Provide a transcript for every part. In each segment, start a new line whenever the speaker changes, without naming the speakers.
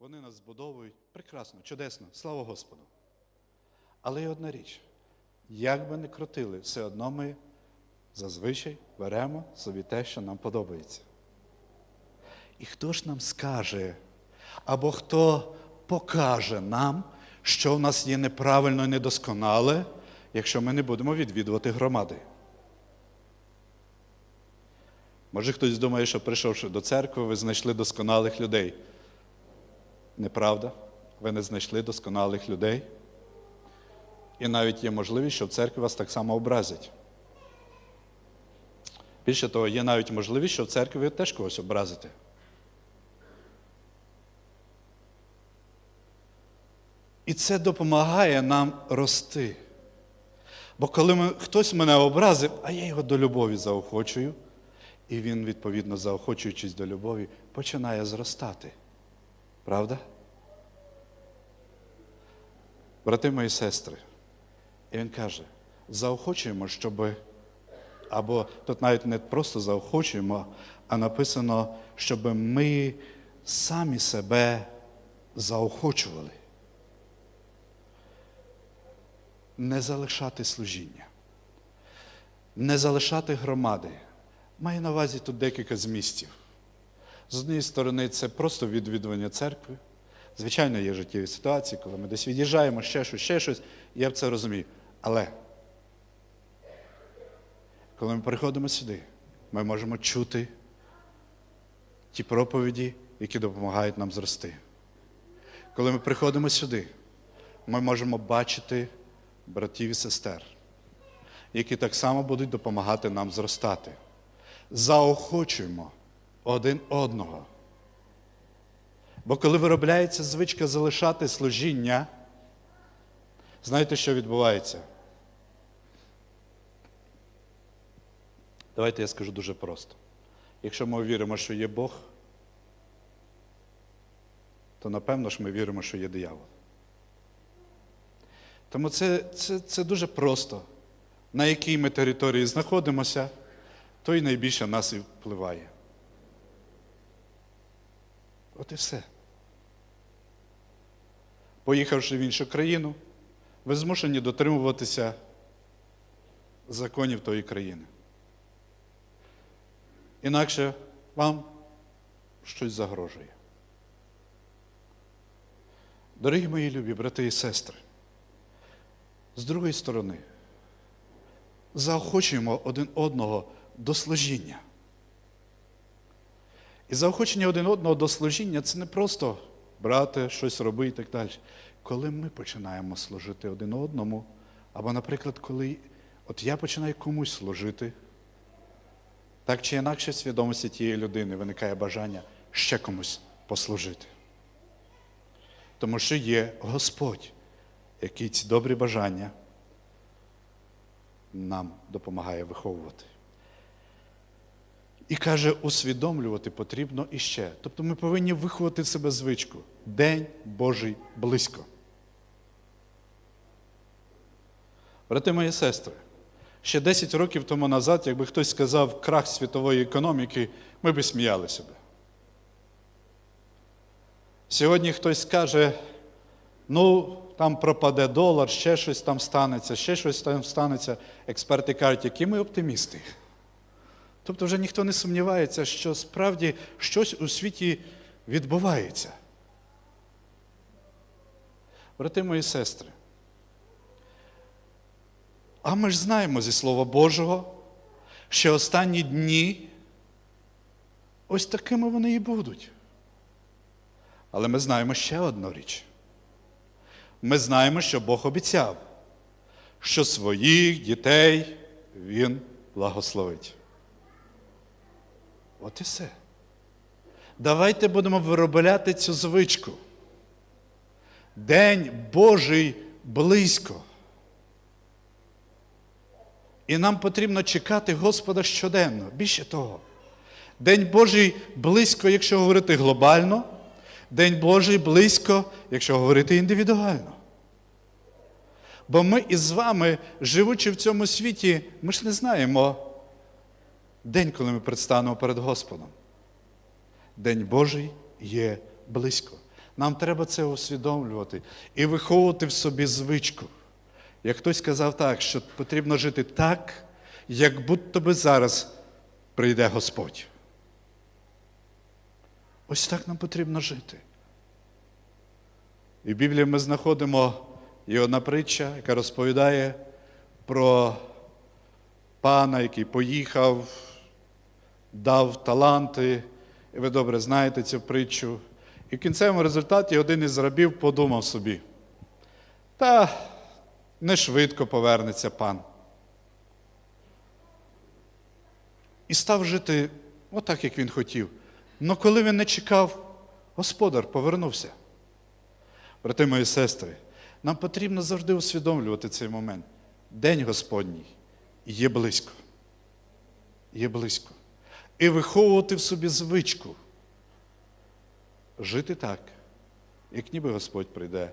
вони нас збудовують. Прекрасно, чудесно, слава Господу. Але є одна річ: як би не крутили, все одно ми зазвичай беремо собі те, що нам подобається. І хто ж нам скаже, або хто покаже нам, що в нас є неправильно і недосконале, якщо ми не будемо відвідувати громади? Може, хтось думає, що прийшовши до церкви, ви знайшли досконалих людей. Неправда, ви не знайшли досконалих людей. І навіть є можливість, що в церкві вас так само образять. Більше того, є навіть можливість, що в церкві ви теж когось образите. І це допомагає нам рости. Бо коли ми, хтось мене образив, а я його до любові заохочую, і він, відповідно, заохочуючись до любові, починає зростати. Правда? Брати мої сестри, і він каже: заохочуємо, щоб, або тут навіть не просто заохочуємо, а написано, щоб ми самі себе заохочували. Не залишати служіння, не залишати громади. Маю на увазі тут декілька змістів. З однієї сторони, це просто відвідування церкви. Звичайно, є життєві ситуації, коли ми десь від'їжджаємо, ще щось, ще щось, я б це розумію. Але коли ми приходимо сюди, ми можемо чути ті проповіді, які допомагають нам зрости. Коли ми приходимо сюди, ми можемо бачити братів і сестер, які так само будуть допомагати нам зростати. Заохочуємо один одного. Бо коли виробляється звичка залишати служіння, знаєте, що відбувається? Давайте я скажу дуже просто. Якщо ми віримо, що є Бог, то напевно ж ми віримо, що є диявол. Тому це, це, це дуже просто. На якій ми території знаходимося, то й найбільше нас і впливає. От і все. Поїхавши в іншу країну, ви змушені дотримуватися законів тої країни. Інакше вам щось загрожує. Дорогі мої любі брати і сестри, з другої сторони, заохочуємо один одного до служіння. І заохочення один одного до служіння це не просто брати, щось робити і так далі. Коли ми починаємо служити один одному, або, наприклад, коли от я починаю комусь служити, так чи інакше свідомості тієї людини виникає бажання ще комусь послужити. Тому що є Господь, який ці добрі бажання нам допомагає виховувати. І каже, усвідомлювати потрібно іще. Тобто ми повинні виховати в себе звичку. День Божий близько. Брати мої сестри, ще 10 років тому назад, якби хтось сказав крах світової економіки, ми б сміяли себе. Сьогодні хтось скаже, ну, там пропаде долар, ще щось там станеться, ще щось там станеться. Експерти кажуть, які ми оптимісти. Тобто вже ніхто не сумнівається, що справді щось у світі відбувається. Брати мої сестри, а ми ж знаємо зі Слова Божого, що останні дні ось такими вони і будуть. Але ми знаємо ще одну річ. Ми знаємо, що Бог обіцяв, що своїх дітей Він благословить. От і все. Давайте будемо виробляти цю звичку. День Божий близько. І нам потрібно чекати Господа щоденно. Більше того, День Божий близько, якщо говорити глобально, День Божий близько, якщо говорити індивідуально. Бо ми із вами, живучи в цьому світі, ми ж не знаємо день, коли ми предстанемо перед Господом. День Божий є близько. Нам треба це усвідомлювати і виховувати в собі звичку. Як хтось сказав так, що потрібно жити так, як будто би зараз прийде Господь. Ось так нам потрібно жити. І в Біблії ми знаходимо є одна притча, яка розповідає про пана, який поїхав, дав таланти. І ви добре знаєте цю притчу. І в кінцевому результаті один із рабів подумав собі, та не швидко повернеться пан. І став жити отак, як він хотів. Але коли він не чекав, господар повернувся. Брати мої сестри, нам потрібно завжди усвідомлювати цей момент. День Господній є близько. Є близько. І виховувати в собі звичку. Жити так, як ніби Господь прийде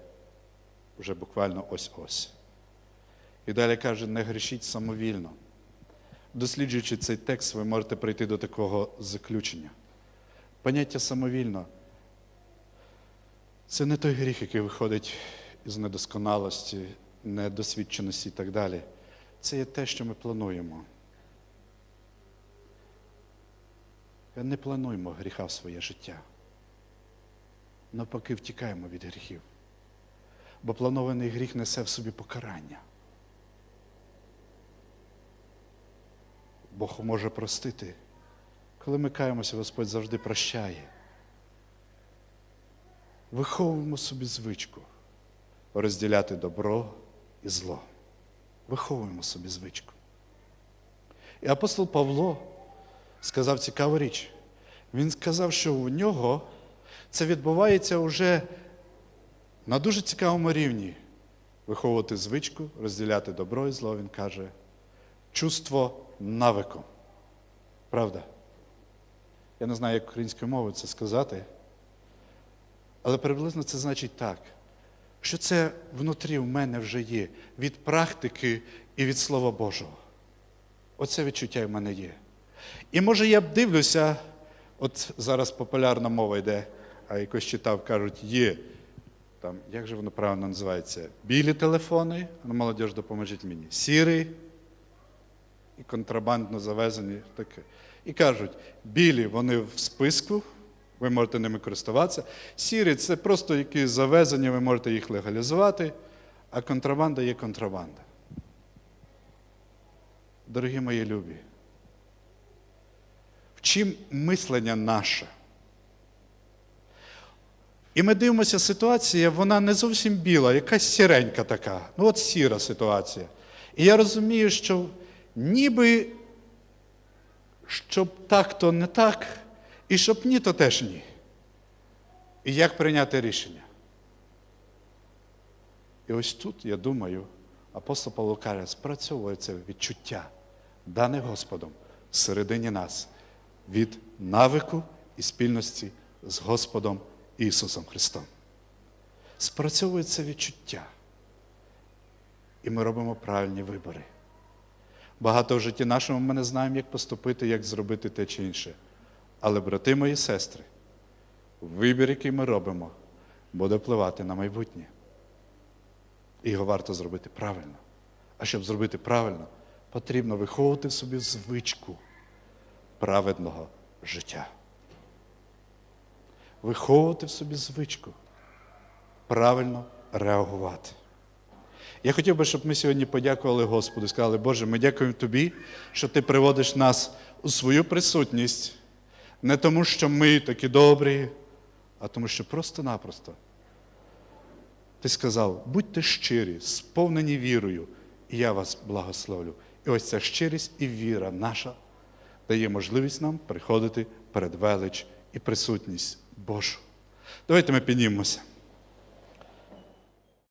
вже буквально ось-ось. І далі каже, не грішіть самовільно. Досліджуючи цей текст, ви можете прийти до такого заключення. Поняття самовільно це не той гріх, який виходить із недосконалості, недосвідченості і так далі. Це є те, що ми плануємо. Не плануємо гріха в своє життя. Навпаки, втікаємо від гріхів. Бо планований гріх несе в собі покарання. Бог може простити. Коли ми каємося, Господь завжди прощає. Виховуємо собі звичку розділяти добро і зло. Виховуємо собі звичку. І апостол Павло сказав цікаву річ. Він сказав, що у нього це відбувається вже на дуже цікавому рівні. Виховувати звичку, розділяти добро і зло, він каже, чувство навику. Правда? Я не знаю, як українською мовою це сказати. Але приблизно це значить так, що це внутрі в мене вже є від практики і від Слова Божого. Оце відчуття в мене є. І може я б дивлюся, от зараз популярна мова йде, а якось читав, кажуть, є там, як же воно правильно називається? Білі телефони, ну, молодіж, допоможіть мені, сірі і контрабандно завезені. Таке. І кажуть, білі вони в списку, ви можете ними користуватися. Сірі це просто якісь завезені, ви можете їх легалізувати, а контрабанда є контрабанда. Дорогі мої любі, чим мислення наше? І ми дивимося, ситуація, вона не зовсім біла, якась сіренька така. Ну, от сіра ситуація. І я розумію, що ніби щоб так, то не так, і щоб ні, то теж ні. І як прийняти рішення? І ось тут, я думаю, апостол Павло каже, спрацьовує це відчуття, дане Господом всередині нас від навику і спільності з Господом Ісусом Христом. Спрацьовує це відчуття. І ми робимо правильні вибори. Багато в житті нашому ми не знаємо, як поступити, як зробити те чи інше. Але, брати мої сестри, вибір, який ми робимо, буде впливати на майбутнє. І його варто зробити правильно. А щоб зробити правильно, потрібно виховувати в собі звичку праведного життя. Виховувати в собі звичку, правильно реагувати. Я хотів би, щоб ми сьогодні подякували Господу сказали, Боже, ми дякуємо Тобі, що Ти приводиш нас у свою присутність, не тому, що ми такі добрі, а тому, що просто-напросто. Ти сказав, будьте щирі, сповнені вірою, і я вас благословлю. І ось ця щирість і віра наша дає можливість нам приходити перед велич і присутність Божу. Давайте ми піднімемося.